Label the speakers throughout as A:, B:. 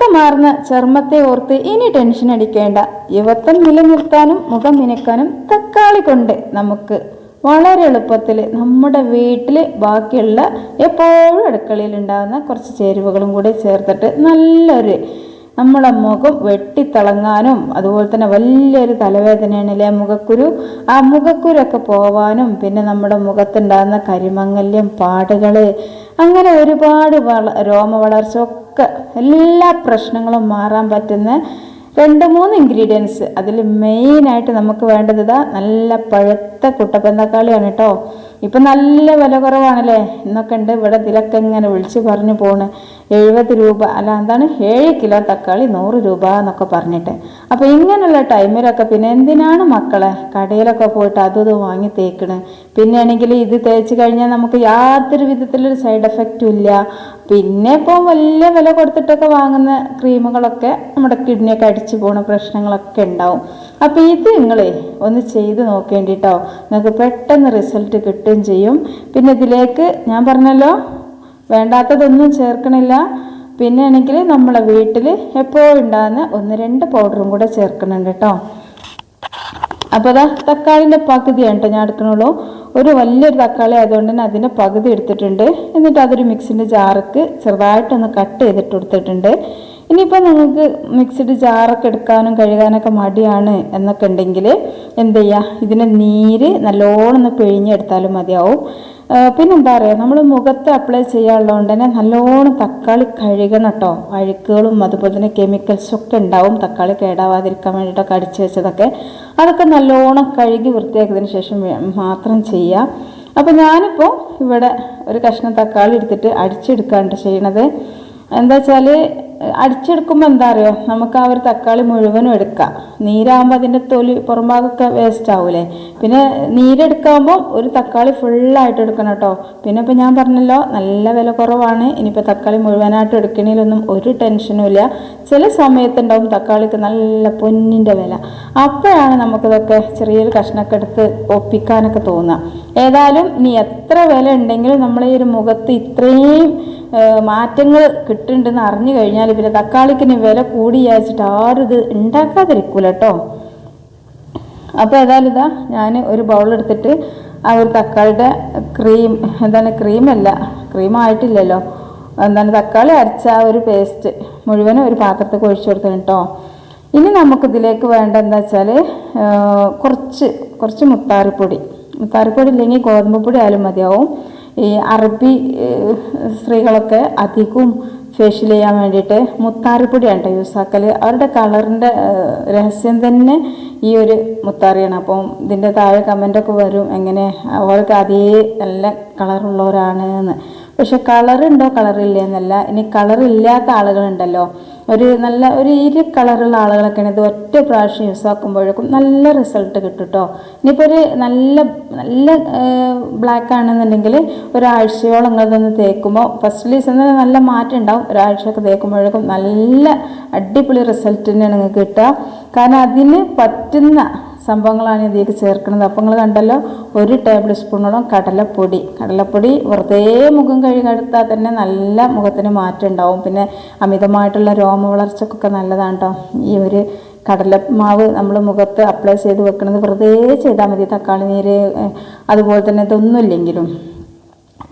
A: തിളക്കമാർന്ന ചർമ്മത്തെ ഓർത്ത് ഇനി ടെൻഷൻ അടിക്കേണ്ട. യുവത്വം നിലനിർത്താനും മുഖം മിനുക്കാനും തക്കാളി കൊണ്ട് നമുക്ക് വളരെ എളുപ്പത്തിൽ നമ്മുടെ വീട്ടിൽ ബാക്കിയുള്ള എപ്പോഴും അടുക്കളയിൽ ഉണ്ടാകുന്ന കുറച്ച് ചേരുവകളും കൂടി ചേർത്തിട്ട് നല്ലൊരു നമ്മളെ മുഖം വെട്ടിത്തിളങ്ങാനും അതുപോലെ തന്നെ വലിയൊരു തലവേദനയാണ് അല്ലെ മുഖക്കുരു. ആ മുഖക്കുരൊക്കെ പോവാനും പിന്നെ നമ്മുടെ മുഖത്തുണ്ടാകുന്ന കരിമങ്ങല്യം പാടുകൾ അങ്ങനെ ഒരുപാട് വള രോമ വളർച്ച ഒക്കെ എല്ലാ പ്രശ്നങ്ങളും മാറാൻ പറ്റുന്ന രണ്ട് മൂന്ന് ഇൻഗ്രീഡിയൻസ് അതിൽ മെയിനായിട്ട് നമുക്ക് വേണ്ടത് ഇതാ നല്ല പഴുത്ത കുട്ടപ്പന്തക്കാളിയാണ് കേട്ടോ. ഇപ്പം നല്ല വില കുറവാണല്ലേ? എന്നൊക്കെ ഉണ്ട്. ഇവിടെ ഇതിലൊക്കെ ഇങ്ങനെ വിളിച്ച് പറഞ്ഞു പോണ്. എഴുപത് രൂപ അല്ല എന്താണ് ഏഴ് കിലോ തക്കാളി നൂറ് രൂപ എന്നൊക്കെ പറഞ്ഞിട്ട്. അപ്പോൾ ഇങ്ങനെയുള്ള ടൈമിലൊക്കെ പിന്നെ എന്തിനാണ് മക്കളെ കടയിലൊക്കെ പോയിട്ട് അതും ഇതും വാങ്ങി തേക്കണ്? പിന്നെ ആണെങ്കിൽ ഇത് തേച്ച് കഴിഞ്ഞാൽ നമുക്ക് യാതൊരു വിധത്തിലൊരു സൈഡ് എഫക്റ്റും ഇല്ല. പിന്നെ ഇപ്പോൾ വലിയ വില കൊടുത്തിട്ടൊക്കെ വാങ്ങുന്ന ക്രീമുകളൊക്കെ നമ്മുടെ കിഡ്നിയൊക്കെ അടിച്ചു പോകുന്ന പ്രശ്നങ്ങളൊക്കെ ഉണ്ടാവും. അപ്പോൾ ഇത് നിങ്ങളെ ഒന്ന് ചെയ്ത് നോക്കേണ്ടിട്ടോ നിങ്ങൾക്ക് പെട്ടെന്ന് റിസൾട്ട് കിട്ടുകയും ചെയ്യും. പിന്നെ ഇതിലേക്ക് ഞാൻ പറഞ്ഞല്ലോ വേണ്ടാത്തതൊന്നും ചേർക്കണില്ല. പിന്നെ ആണെങ്കിൽ നമ്മളെ വീട്ടിൽ എപ്പോഴും ഉണ്ടാകുന്ന ഒന്ന് രണ്ട് പൗഡറും കൂടെ ചേർക്കുന്നുണ്ട് കേട്ടോ. അപ്പോൾ അതാ തക്കാളിന്റെ പകുതിയാണ് കേട്ടോ ഞാൻ എടുക്കണുള്ളൂ. ഒരു വലിയൊരു തക്കാളി ആയതുകൊണ്ട് തന്നെ അതിന്റെ പകുതി എടുത്തിട്ടുണ്ട്. എന്നിട്ട് അതൊരു മിക്സിന്റെ ജാറക്ക് ചെറുതായിട്ടൊന്ന് കട്ട് ചെയ്തിട്ട് കൊടുത്തിട്ടുണ്ട്. ഇനിയിപ്പോൾ നിങ്ങൾക്ക് മിക്സിഡ് ജാറൊക്കെ എടുക്കാനും കഴുകാനൊക്കെ മടിയാണ് എന്നൊക്കെ ഉണ്ടെങ്കിൽ എന്ത് ചെയ്യുക? ഇതിന്റെ നീര് നല്ലോണം ഒന്ന് പിഴിഞ്ഞെടുത്താലും മതിയാവും. പിന്നെന്താ പറയുക നമ്മൾ മുഖത്ത് അപ്ലൈ ചെയ്യാനുള്ളതുകൊണ്ട് തന്നെ നല്ലോണം തക്കാളി കഴുകണം കേട്ടോ. അഴുക്കുകളും അതുപോലെ തന്നെ കെമിക്കൽസും ഒക്കെ ഉണ്ടാവും. തക്കാളി കേടാവാതിരിക്കാൻ വേണ്ടിയിട്ടൊക്കെ അടിച്ചു വെച്ചതൊക്കെ. അതൊക്കെ നല്ലോണം കഴുകി വൃത്തിയാക്കിയതിന് ശേഷം മാത്രം ചെയ്യുക അപ്പോൾ ഞാനിപ്പോൾ ഇവിടെ ഒരു കഷ്ണം തക്കാളി എടുത്തിട്ട് അടിച്ചെടുക്കാണ്ട് ചെയ്യണത്. എന്താ വെച്ചാൽ അടിച്ചെടുക്കുമ്പോൾ എന്താ അറിയോ? നമുക്ക് ആ ഒരു തക്കാളി മുഴുവനും എടുക്കാം. നീരാകുമ്പോൾ അതിന്റെ തൊലി പുറംഭാഗമൊക്കെ വേസ്റ്റ് ആവൂലേ? പിന്നെ നീരെടുക്കാകുമ്പോൾ ഒരു തക്കാളി ഫുള്ളായിട്ട് എടുക്കണം കേട്ടോ. പിന്നെ ഇപ്പം ഞാൻ പറഞ്ഞല്ലോ നല്ല വില കുറവാണ്. ഇനിയിപ്പോൾ തക്കാളി മുഴുവനായിട്ട് എടുക്കണേലൊന്നും ഒരു ടെൻഷനും ഇല്ല. ചില സമയത്തുണ്ടാവും തക്കാളിക്ക് നല്ല പൊന്നിന്റെ വില. അപ്പോഴാണ് നമുക്കിതൊക്കെ ചെറിയൊരു കഷ്ണമൊക്കെ എടുത്ത് ഒപ്പിക്കാനൊക്കെ തോന്നുക. ഏതായാലും ഇനി എത്ര വില ഉണ്ടെങ്കിലും നമ്മൾ ഈ ഒരു മുഖത്ത് ഇത്രയും മാറ്റങ്ങൾ കിട്ടുന്നുണ്ടെന്ന് അറിഞ്ഞു കഴിഞ്ഞാൽ പിന്നെ തക്കാളിക്ക് ഇനി വില കൂടി വിചാരിച്ചിട്ട് ആരും ഇത് ഉണ്ടാക്കാതിരിക്കൂല കേട്ടോ അപ്പോൾ ഏതായാലും ഇതാ ഞാൻ ഒരു ബൗൾ എടുത്തിട്ട് ആ ഒരു തക്കാളിയുടെ ക്രീം എന്താണ് ക്രീമല്ല ക്രീം ആയിട്ടില്ലല്ലോ. എന്താണ് തക്കാളി അരച്ച ആ ഒരു പേസ്റ്റ് മുഴുവനും ഒരു പാത്രത്തിൽ ഒഴിച്ചു കൊടുക്കണം കേട്ടോ ഇനി നമുക്കിതിലേക്ക് വേണ്ട എന്താ വെച്ചാൽ കുറച്ച് കുറച്ച് മുത്താറിപ്പൊടി. മുത്താറിപ്പൊടി ഇല്ലെങ്കിൽ ഗോതമ്പ് പൊടി ആയാലും മതിയാവും. ഈ അറബി സ്ത്രീകളൊക്കെ അധികവും ഫേഷ്യൽ ചെയ്യാൻ വേണ്ടിയിട്ട് മുത്താറിപ്പൊടിയാണ് കേട്ടോ യൂസ് ആക്കൽ അവരുടെ കളറിന്റെ രഹസ്യം തന്നെ ഈ ഒരു മുത്താറിയാണ്. അപ്പം ഇതിന്റെ താഴെ കമന്റൊക്കെ വരും. എങ്ങനെ അവർക്ക് അതേ നല്ല കളറുള്ളവരാണ് എന്ന്. പക്ഷെ കളറുണ്ടോ കളറില്ല എന്നല്ല. ഇനി കളറില്ലാത്ത ആളുകളുണ്ടല്ലോ. ഒരു നല്ല ഒരു ഇരു കളറുള്ള ആളുകളൊക്കെയാണ് ഇത് ഒറ്റ പ്രാവശ്യം യൂസ് ആക്കുമ്പോഴേക്കും നല്ല റിസൾട്ട് കിട്ടും കേട്ടോ ഇനിയിപ്പോൾ ഒരു നല്ല നല്ല ബ്ലാക്ക് ആണെന്നുണ്ടെങ്കിൽ ഒരാഴ്ചയോളം നിങ്ങളിതൊന്ന് തേക്കുമ്പോൾ ഫസ്റ്റ് ലീസ് തന്നെ നല്ല മാറ്റം ഉണ്ടാവും ഒരാഴ്ചയൊക്കെ തേക്കുമ്പോഴേക്കും നല്ല അടിപൊളി റിസൾട്ട് തന്നെയാണ് നിങ്ങൾക്ക് കിട്ടുക കാരണം അതിന് പറ്റുന്ന സംഭവങ്ങളാണ് ഇതിലേക്ക് ചേർക്കുന്നത്. അപ്പോൾ നിങ്ങൾ കണ്ടല്ലോ ഒരു ടേബിൾ സ്പൂണോളം കടലപ്പൊടി. കടലപ്പൊടി വെറുതെ മുഖം കഴുകെടുത്താൽ തന്നെ നല്ല മുഖത്തിന് മാറ്റം ഉണ്ടാവും. പിന്നെ അമിതമായിട്ടുള്ള രോമ വളർച്ചക്കൊക്കെ നല്ലതാണ് കേട്ടോ ഈ ഒരു കടലമാവ് നമ്മൾ മുഖത്ത് അപ്ലൈ ചെയ്ത് വെക്കുന്നത് വെറുതെ ചെയ്താൽ മതി. തക്കാളി നീര് അതുപോലെ തന്നെ ഇതൊന്നുമില്ലെങ്കിലും.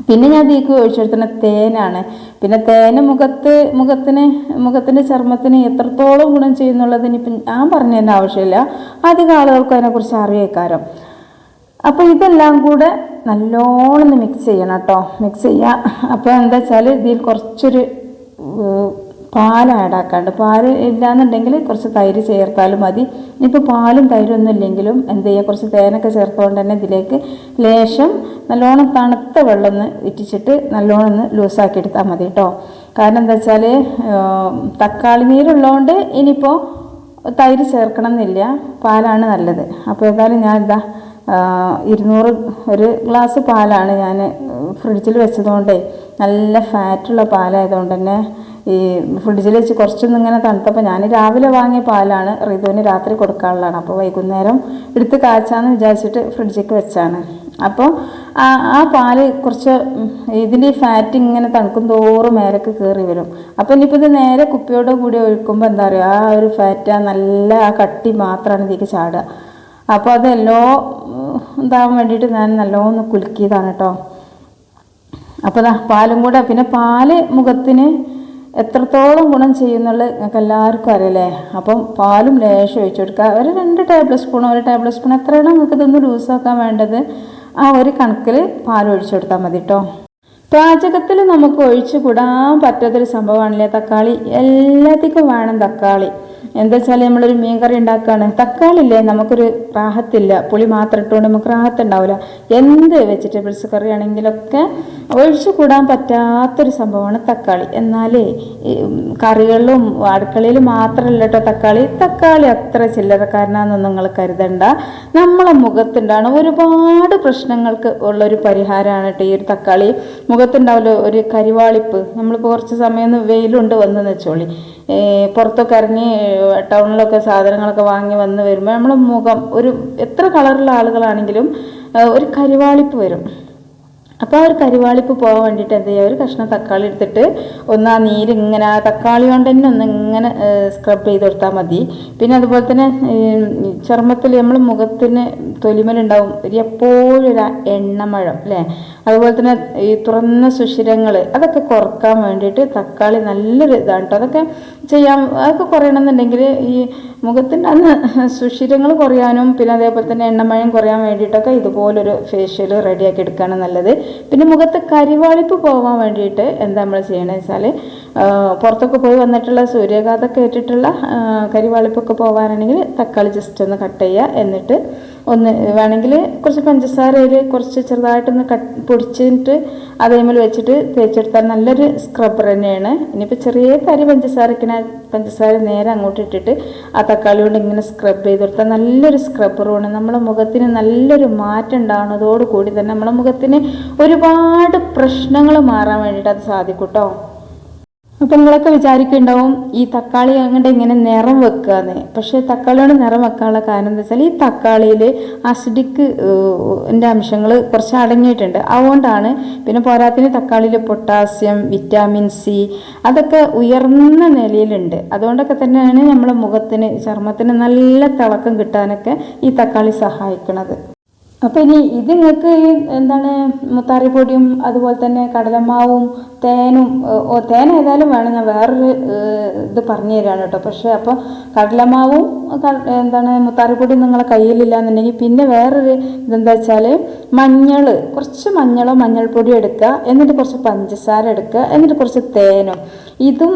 A: പിന്നെ ഞാൻ തീക്ക് ഒഴിച്ചെടുത്തുന്ന തേനാണ്. പിന്നെ തേന് മുഖത്ത് മുഖത്തിന് മുഖത്തിന്റെ ചർമ്മത്തിന് എത്രത്തോളം ഗുണം ചെയ്യുന്നുള്ളതിന് ഇപ്പം ഞാൻ പറഞ്ഞതിന്റെ ആവശ്യമില്ല. അധികം ആളുകൾക്കും അതിനെക്കുറിച്ച് അറിയേക്കാരം. അപ്പോൾ ഇതെല്ലാം കൂടെ നല്ലോണം മിക്സ് ചെയ്യണം കേട്ടോ. മിക്സ് ചെയ്യുക അപ്പോൾ എന്താ വെച്ചാൽ ഇതിൽ കുറച്ചൊരു പാൽ ആഡാക്കാണ്ട് പാൽ ഇല്ലാന്നുണ്ടെങ്കിൽ കുറച്ച് തൈര് ചേർത്താലും മതി. ഇനിയിപ്പോൾ പാലും തൈരും ഒന്നും ഇല്ലെങ്കിലും എന്ത് ചെയ്യുക കുറച്ച് തേനൊക്കെ ചേർത്തുകൊണ്ട് തന്നെ ഇതിലേക്ക് ലേശം നല്ലോണം തണുത്ത വെള്ളം ഒന്ന് ഇറ്റിച്ചിട്ട് നല്ലോണം ഒന്ന് ലൂസാക്കി എടുത്താൽ മതി കേട്ടോ കാരണം എന്താ വെച്ചാൽ തക്കാളി നീരുള്ളതുകൊണ്ട് ഇനിയിപ്പോൾ തൈര് ചേർക്കണം എന്നില്ല പാലാണ് നല്ലത്. അപ്പോൾ ഏതായാലും ഞാൻ എന്താ ഇരുന്നൂറ് ഒരു ഗ്ലാസ് പാലാണ് ഞാൻ ഫ്രിഡ്ജിൽ വെച്ചതുകൊണ്ടേ നല്ല ഫാറ്റുള്ള പാലായതുകൊണ്ട് തന്നെ ഈ ഫ്രിഡ്ജിൽ വെച്ച് കുറച്ചൊന്നും ഇങ്ങനെ തണുത്തപ്പോൾ ഞാൻ രാവിലെ വാങ്ങിയ പാലാണ് റിതുവിന് രാത്രി കൊടുക്കാനുള്ളതാണ്. അപ്പോൾ വൈകുന്നേരം എടുത്ത് കാച്ചാന്ന് വിചാരിച്ചിട്ട് ഫ്രിഡ്ജിലേക്ക് വെച്ചാണ്. അപ്പോൾ ആ ആ പാൽ കുറച്ച് ഇതിന്റെ ഫാറ്റ് ഇങ്ങനെ തണുക്കും തോറും മേലേക്ക് കയറി വരും. അപ്പോൾ ഇനിയിപ്പോൾ ഇത് നേരെ കുപ്പിയോട് കൂടി ഒഴിക്കുമ്പോൾ എന്താ പറയുക ആ ഒരു ഫാറ്റ് നല്ല ആ കട്ടി മാത്രമാണ് ഇതിലേക്ക് ചാടുക. അപ്പോൾ അതെല്ലോ എല്ലോ ഇതാവാൻ വേണ്ടിയിട്ട് ഞാൻ നല്ലോന്ന് കുലുക്കിയതാണ് കേട്ടോ അപ്പോൾ പാലും കൂടെ പിന്നെ പാൽ മുഖത്തിന് എത്രത്തോളം ഗുണം ചെയ്യുന്നുള്ള എല്ലാവർക്കും അറിയില്ലേ? അപ്പം പാലും ലേശം ഒഴിച്ചു കൊടുക്കുക. ഒരു രണ്ട് ടേബിൾ സ്പൂൺ ഒരു ടേബിൾ സ്പൂൺ എത്രയാണോ നിങ്ങൾക്ക് ഇതൊന്ന് ലൂസാക്കാൻ വേണ്ടത് ആ ഒരു കണക്കിൽ പാൽ ഒഴിച്ചു കൊടുത്താൽ മതി കേട്ടോ പാചകത്തിൽ നമുക്ക് ഒഴിച്ചു കൂടാൻ പറ്റാത്തൊരു സംഭവമാണല്ലേ തക്കാളി? എല്ലാത്തിക്കും വേണം തക്കാളി. എന്താ വെച്ചാൽ നമ്മളൊരു മീൻ കറി ഉണ്ടാക്കുകയാണ് തക്കാളി ഇല്ലേ നമുക്കൊരു റാഹത്തില്ല. പുളി മാത്രം ഇട്ടുകൊണ്ട് നമുക്ക് റാഹത്ത് ഉണ്ടാവില്ല എന്ത് വെജിറ്റബിൾസ് കറി ആണെങ്കിലൊക്കെ ഒഴിച്ചു കൂടാൻ പറ്റാത്തൊരു സംഭവമാണ് തക്കാളി. എന്നാലേ കറികളിലും അടുക്കളയിൽ മാത്രമല്ല കേട്ടോ തക്കാളി. തക്കാളി അത്ര ചില്ലറക്കാരനാണെന്ന് നിങ്ങൾ കരുതണ്ട. നമ്മളെ മുഖത്തുണ്ടാണ് ഒരുപാട് പ്രശ്നങ്ങൾക്ക് ഉള്ളൊരു പരിഹാരമാണ് കേട്ടോ ഈ ഒരു തക്കാളി. മുഖത്തുണ്ടാവില്ല ഒരു കരിവാളിപ്പ്. നമ്മളിപ്പോൾ കുറച്ച് സമയം വെയിലുണ്ട് വന്നെന്ന് വെച്ചോളി. പുറത്തൊക്കെ ഇറങ്ങി ടൗണിലൊക്കെ സാധനങ്ങളൊക്കെ വാങ്ങി വന്ന് വരുമ്പോൾ നമ്മളെ മുഖം ഒരു എത്ര കളറുള്ള ആളുകളാണെങ്കിലും ഒരു കരിവാളിപ്പ് വരും. അപ്പോൾ ആ ഒരു കരിവാളിപ്പ് പോകാൻ വേണ്ടിയിട്ട് എന്ത് ചെയ്യുക ഒരു കഷ്ണം തക്കാളി എടുത്തിട്ട് ഒന്ന് ആ നീര് ഇങ്ങനെ ആ തക്കാളി കൊണ്ട് തന്നെ ഒന്ന് ഇങ്ങനെ സ്ക്രബ് ചെയ്ത് കൊടുത്താൽ മതി. പിന്നെ അതുപോലെ തന്നെ ചർമ്മത്തിൽ നമ്മൾ മുഖത്തിന് തൊലിമലുണ്ടാവും എപ്പോഴും ഒരു എണ്ണമഴം അല്ലേ? അതുപോലെ തന്നെ ഈ തുറന്ന സുഷിരങ്ങൾ അതൊക്കെ കുറയ്ക്കാൻ വേണ്ടിയിട്ട് തക്കാളി നല്ലൊരു ഇതാണ് കേട്ടോ അതൊക്കെ ചെയ്യാൻ അതൊക്കെ കുറയണമെന്നുണ്ടെങ്കിൽ ഈ മുഖത്തിന്റെ അന്ന് സുഷിരങ്ങൾ കുറയാനും പിന്നെ അതേപോലെ തന്നെ എണ്ണമഴയും കുറയാൻ വേണ്ടിയിട്ടൊക്കെ ഇതുപോലൊരു ഫേഷ്യൽ റെഡിയാക്കി എടുക്കുകയാണ് നല്ലത്. പിന്നെ മുഖത്ത് കരിവാളിപ്പ് പോകാൻ വേണ്ടിയിട്ട് എന്താ നമ്മൾ ചെയ്യണമെന്ന് വെച്ചാൽ പുറത്തൊക്കെ പോയി വന്നിട്ടുള്ള സൂര്യാഘാതമൊക്കെ ഏറ്റിട്ടുള്ള കരിവാളിപ്പൊക്കെ പോകാനാണെങ്കിൽ തക്കാളി ജസ്റ്റ് ഒന്ന് കട്ട് ചെയ്യുക എന്നിട്ട് ഒന്ന് വേണമെങ്കിൽ കുറച്ച് പഞ്ചസാരയിൽ കുറച്ച് ചെറുതായിട്ടൊന്ന് കട്ട് പൊടിച്ചിട്ട് അതേമേൽ വെച്ചിട്ട് തേച്ചെടുത്താൽ നല്ലൊരു സ്ക്രബ്ബർ തന്നെയാണ്. ഇനിയിപ്പോൾ ചെറിയ തരി പഞ്ചസാരക്കിനെ പഞ്ചസാര നേരെ അങ്ങോട്ട് ഇട്ടിട്ട് ആ തക്കാളി കൊണ്ട് ഇങ്ങനെ സ്ക്രബ് ചെയ്ത് കൊടുത്താൽ നല്ലൊരു സ്ക്രബ്ബറുമാണ് നമ്മുടെ മുഖത്തിന് നല്ലൊരു മാറ്റം ഉണ്ടാകുന്നതോടുകൂടി തന്നെ നമ്മുടെ മുഖത്തിന് ഒരുപാട് പ്രശ്നങ്ങൾ മാറാൻ വേണ്ടിയിട്ട് അത് സാധിക്കും കേട്ടോ. അപ്പം നിങ്ങളൊക്കെ വിചാരിക്കുന്നുണ്ടാവും ഈ തക്കാളി അങ്ങോട്ട് ഇങ്ങനെ നിറം വെക്കുകയെന്ന് പക്ഷേ തക്കാളിയോട് നിറം വെക്കാനുള്ള കാരണം എന്താ വെച്ചാൽ ഈ തക്കാളിയിൽ അസിഡിക് എന്റെ അംശങ്ങൾ കുറച്ച് അടങ്ങിയിട്ടുണ്ട്. അതുകൊണ്ടാണ് പിന്നെ പോരാത്തിന് തക്കാളിയിൽ പൊട്ടാസ്യം വിറ്റാമിൻ സി അതൊക്കെ ഉയർന്ന നിലയിലുണ്ട്. അതുകൊണ്ടൊക്കെ തന്നെയാണ് നമ്മുടെ മുഖത്തിന് ചർമ്മത്തിന് നല്ല തിളക്കം കിട്ടാനൊക്കെ ഈ തക്കാളി സഹായിക്കുന്നത് അപ്പോൾ ഇനി ഇത് നിങ്ങൾക്ക് എന്താണ് മുത്താറിപ്പൊടിയും അതുപോലെ തന്നെ കടലമാവും തേനും ഓ തേൻ ഏതായാലും വേണം. ഞാൻ വേറൊരു ഇത് പറഞ്ഞു തരാണ് കേട്ടോ. പക്ഷേ അപ്പോൾ കടലമാവും എന്താണ് മുത്താറിപ്പൊടിയും നിങ്ങളെ കയ്യിലില്ല എന്നുണ്ടെങ്കിൽ പിന്നെ വേറൊരു ഇതെന്താ വെച്ചാൽ മഞ്ഞൾ കുറച്ച് മഞ്ഞളോ മഞ്ഞൾപ്പൊടി എടുക്കുക. എന്നിട്ട് കുറച്ച് പഞ്ചസാര എടുക്കുക. എന്നിട്ട് കുറച്ച് തേനും. ഇതും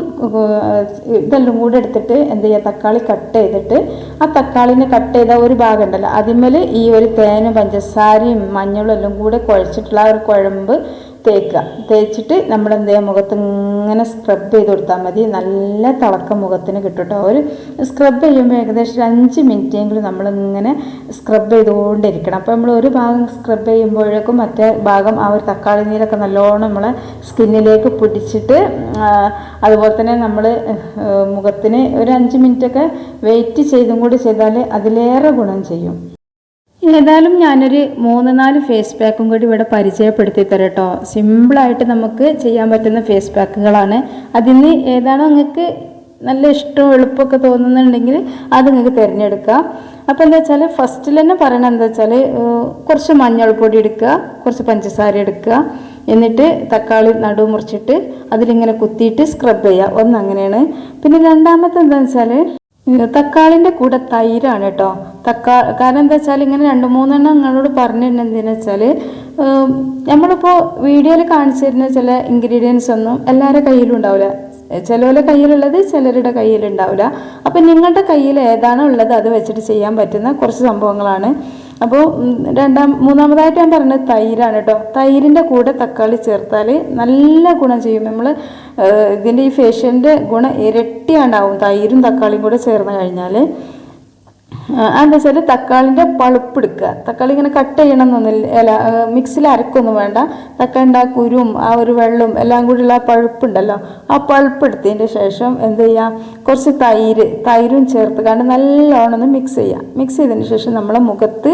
A: ഇതെല്ലാം കൂടെ എടുത്തിട്ട് എന്ത് ചെയ്യുക തക്കാളി കട്ട് ചെയ്തിട്ട് ആ തക്കാളിനെ കട്ട് ചെയ്ത ഒരു ഭാഗം ഉണ്ടല്ലോ അതിന്മേൽ ഈ ഒരു തേനും പഞ്ചസാരയും മഞ്ഞളും എല്ലാം കൂടെ കുഴച്ചിട്ടുള്ള ഒരു കുഴമ്പ് തേക്കുക. തേച്ചിട്ട് എന്ത് ചെയ്യുക മുഖത്ത് ഇങ്ങനെ സ്ക്രബ് ചെയ്ത് കൊടുത്താൽ മതി. നല്ല തിളക്കം മുഖത്തിന് കിട്ടും കേട്ടോ ഒരു സ്ക്രബ് ചെയ്യുമ്പോൾ ഏകദേശം ഒരു അഞ്ച് മിനിറ്റെങ്കിലും നമ്മളിങ്ങനെ സ്ക്രബ് ചെയ്തുകൊണ്ടിരിക്കണം. അപ്പോൾ നമ്മൾ ഒരു ഭാഗം സ്ക്രബ് ചെയ്യുമ്പോഴേക്കും മറ്റേ ഭാഗം ആ ഒരു തക്കാളി നീരൊക്കെ നല്ലോണം നമ്മളെ സ്കിന്നിലേക്ക് പിടിച്ചിട്ട് അതുപോലെ തന്നെ നമ്മൾ മുഖത്തിന് ഒരു അഞ്ച് മിനിറ്റൊക്കെ വെയിറ്റ് ചെയ്തും കൂടി ചെയ്താൽ അതിലേറെ ഗുണം ചെയ്യും. ഏതായാലും ഞാനൊരു മൂന്ന് നാല് ഫേസ് പാക്കും കൂടി ഇവിടെ പരിചയപ്പെടുത്തി തരാം കേട്ടോ സിമ്പിളായിട്ട് നമുക്ക് ചെയ്യാൻ പറ്റുന്ന ഫേസ് പാക്കുകളാണ് അതിന് ഏതാണോ നിങ്ങൾക്ക് നല്ല ഇഷ്ടവും എളുപ്പമൊക്കെ തോന്നുന്നുണ്ടെങ്കിൽ അത് നിങ്ങൾക്ക് തിരഞ്ഞെടുക്കാം. അപ്പോൾ എന്താ വെച്ചാൽ ഫസ്റ്റിൽ തന്നെ പറയണത് എന്താ വെച്ചാൽ കുറച്ച് മഞ്ഞൾപ്പൊടി എടുക്കുക കുറച്ച് പഞ്ചസാര എടുക്കുക. എന്നിട്ട് തക്കാളി നടു മുറിച്ചിട്ട് അതിലിങ്ങനെ കുത്തിയിട്ട് സ്ക്രബ് ചെയ്യുക. ഒന്ന് അങ്ങനെയാണ്. പിന്നെ രണ്ടാമത്തെ എന്താണെന്ന് വെച്ചാൽ തക്കാളിന്റെ കൂടെ തൈരാണ് കേട്ടോ. തക്കാ കാരണം എന്താ വെച്ചാൽ ഇങ്ങനെ രണ്ട് മൂന്നെണ്ണം നിങ്ങളോട് പറഞ്ഞിട്ടുണ്ട് എന്തിനാ വെച്ചാൽ നമ്മളിപ്പോൾ വീഡിയോയിൽ കാണിച്ചു തരുന്ന ചില ഇൻഗ്രീഡിയൻസ് ഒന്നും എല്ലാവരുടെ കയ്യിലും ഉണ്ടാവില്ല. ചിലവരുടെ കയ്യിലുള്ളത് ചിലരുടെ കയ്യിലുണ്ടാവില്ല അപ്പം നിങ്ങളുടെ കയ്യിൽ ഏതാണ് ഉള്ളത് അത് വെച്ചിട്ട് ചെയ്യാൻ പറ്റുന്ന കുറച്ച് സംഭവങ്ങളാണ്. അപ്പോൾ രണ്ടാം മൂന്നാമതായിട്ട് ഞാൻ പറഞ്ഞത് തൈരാണ് കേട്ടോ. തൈരിന്റെ കൂടെ തക്കാളി ചേർത്താൽ നല്ല ഗുണം ചെയ്യും. നമ്മൾ ഇതിന്റെ ഈ ഫേഷ്യന്റെ ഗുണം ഇരട്ടിയാണ്ടാവും തൈരും തക്കാളിയും കൂടെ ചേർന്ന് കഴിഞ്ഞാൽ. എന്താ വെച്ചാൽ തക്കാളിന്റെ പളുപ്പ് എടുക്കുക. തക്കാളി ഇങ്ങനെ കട്ട് ചെയ്യണമെന്നൊന്നുമില്ല അല്ല മിക്സിൽ അരക്കൊന്നും വേണ്ട. തക്കാളിന്റെ ആ കുരും ആ ഒരു വെള്ളവും എല്ലാം കൂടിയുള്ള ആ പഴുപ്പുണ്ടല്ലോ. ആ പഴുപ്പ് എടുത്തതിന്റെ ശേഷം എന്ത് ചെയ്യുക കുറച്ച് തൈര് തൈരും ചേർത്ത് കണ്ട് നല്ലോണം ഒന്ന് മിക്സ് ചെയ്യാം. മിക്സ് ചെയ്തതിന് ശേഷം നമ്മളെ മുഖത്ത്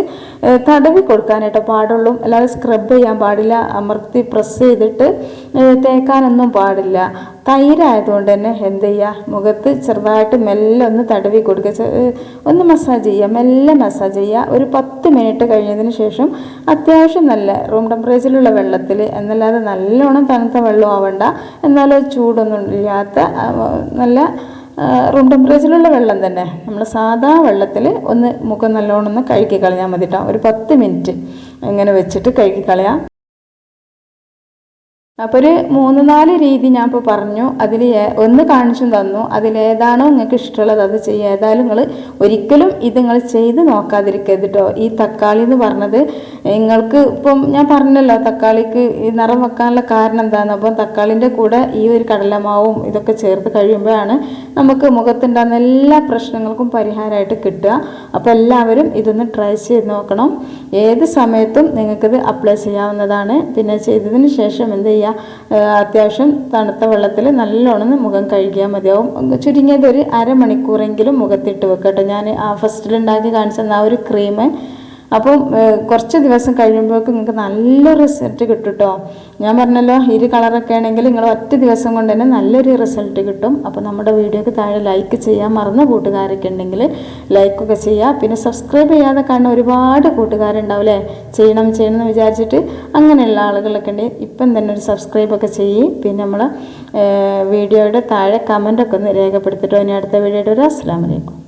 A: തടവി കൊടുക്കാനായിട്ട് പാടുള്ളൂ. അല്ലാതെ സ്ക്രബ് ചെയ്യാൻ പാടില്ല. അമർത്തി പ്രസ് ചെയ്തിട്ട് തേക്കാനൊന്നും പാടില്ല. തൈരായതുകൊണ്ട് തന്നെ എന്ത് ചെയ്യുക മുഖത്ത് ചെറുതായിട്ട് മെല്ലെ ഒന്ന് തടവി കൊടുക്കുക. ഒന്ന് മസാജ് ചെയ്യുക മെല്ലെ മസാജ് ചെയ്യുക. ഒരു പത്ത് മിനിറ്റ് കഴിഞ്ഞതിന് ശേഷം അത്യാവശ്യം നല്ല റൂം ടെമ്പറേച്ചറിലുള്ള വെള്ളത്തിൽ എന്നല്ലാതെ നല്ലോണം തണുത്ത വെള്ളം ആവണ്ട. എന്നാലും ചൂടൊന്നും ഇല്ലാത്ത നല്ല റൂം ടെമ്പറേച്ചറിലുള്ള വെള്ളം തന്നെ. നമ്മൾ സാധാ വെള്ളത്തിൽ ഒന്ന് മുഖം നല്ലോണം ഒന്ന് കഴുകി കളയാൻ മതി കേട്ടോ ഒരു പത്ത് മിനിറ്റ് ഇങ്ങനെ വെച്ചിട്ട് കഴുകി കളയാം. അപ്പോൾ ഒരു മൂന്ന് നാല് രീതി ഞാൻ ഇപ്പോൾ പറഞ്ഞു അതിൽ ഒന്ന് കാണിച്ചു തന്നു. അതിലേതാണോ നിങ്ങൾക്ക് ഇഷ്ടമുള്ളത് അത് ചെയ്യുക ഏതായാലും നിങ്ങൾ ഒരിക്കലും ഇത് നിങ്ങൾ ചെയ്ത് നോക്കാതിരിക്കരുത് കേട്ടോ ഈ തക്കാളി എന്ന് പറഞ്ഞത് നിങ്ങൾക്ക് ഇപ്പം ഞാൻ പറഞ്ഞല്ലോ തക്കാളിക്ക് ഈ നിറം വെക്കാനുള്ള കാരണം എന്താണ് അപ്പം തക്കാളിന്റെ കൂടെ ഈ ഒരു കടലമാവും ഇതൊക്കെ ചേർത്ത് കഴിയുമ്പോഴാണ് നമുക്ക് മുഖത്തുണ്ടാകുന്ന എല്ലാ പ്രശ്നങ്ങൾക്കും പരിഹാരമായിട്ട് കിട്ടുക. അപ്പോൾ എല്ലാവരും ഇതൊന്ന് ട്രൈ ചെയ്ത് നോക്കണം. ഏത് സമയത്തും നിങ്ങൾക്കിത് അപ്ലൈ ചെയ്യാവുന്നതാണ്. പിന്നെ ചെയ്തതിന് ശേഷം എന്ത് ചെയ്യുക അത്യാവശ്യം തണുത്ത വെള്ളത്തിൽ നല്ലോണം മുഖം കഴുകിയാൽ മതിയാവും. ചുരുങ്ങിയത് ഒരു അരമണിക്കൂറെങ്കിലും മുഖത്തിട്ട് വെക്കട്ടെ ഞാൻ ആ ഫസ്റ്റിൽ ഉണ്ടാക്കി കാണിച്ച ആ ഒരു ക്രീം അപ്പം കുറച്ച് ദിവസം കഴിയുമ്പോഴേക്കും നിങ്ങൾക്ക് നല്ല റിസൾട്ട് കിട്ടും കേട്ടോ ഞാൻ പറഞ്ഞല്ലോ ഇരു കളറൊക്കെ ആണെങ്കിൽ നിങ്ങൾ ഒറ്റ ദിവസം കൊണ്ട് തന്നെ നല്ലൊരു റിസൾട്ട് കിട്ടും. അപ്പോൾ നമ്മുടെ വീഡിയോക്ക് താഴെ ലൈക്ക് ചെയ്യാൻ മറന്ന കൂട്ടുകാരൊക്കെ ഉണ്ടെങ്കിൽ ലൈക്കൊക്കെ ചെയ്യുക. പിന്നെ സബ്സ്ക്രൈബ് ചെയ്യാതെ കാണുന്ന ഒരുപാട് കൂട്ടുകാരുണ്ടാവും അല്ലേ ചെയ്യണം ചെയ്യണം എന്ന് വിചാരിച്ചിട്ട് അങ്ങനെയുള്ള ആളുകളൊക്കെ ഉണ്ട്. ഇപ്പം തന്നെ ഒരു സബ്സ്ക്രൈബൊക്കെ ചെയ്യും. പിന്നെ നമ്മൾ വീഡിയോയുടെ താഴെ കമന്റൊക്കെ ഒന്ന് രേഖപ്പെടുത്തിട്ടോ. ഇനി അടുത്ത വീഡിയോയുടെ ഒരു അസ്സാം വലൈക്കും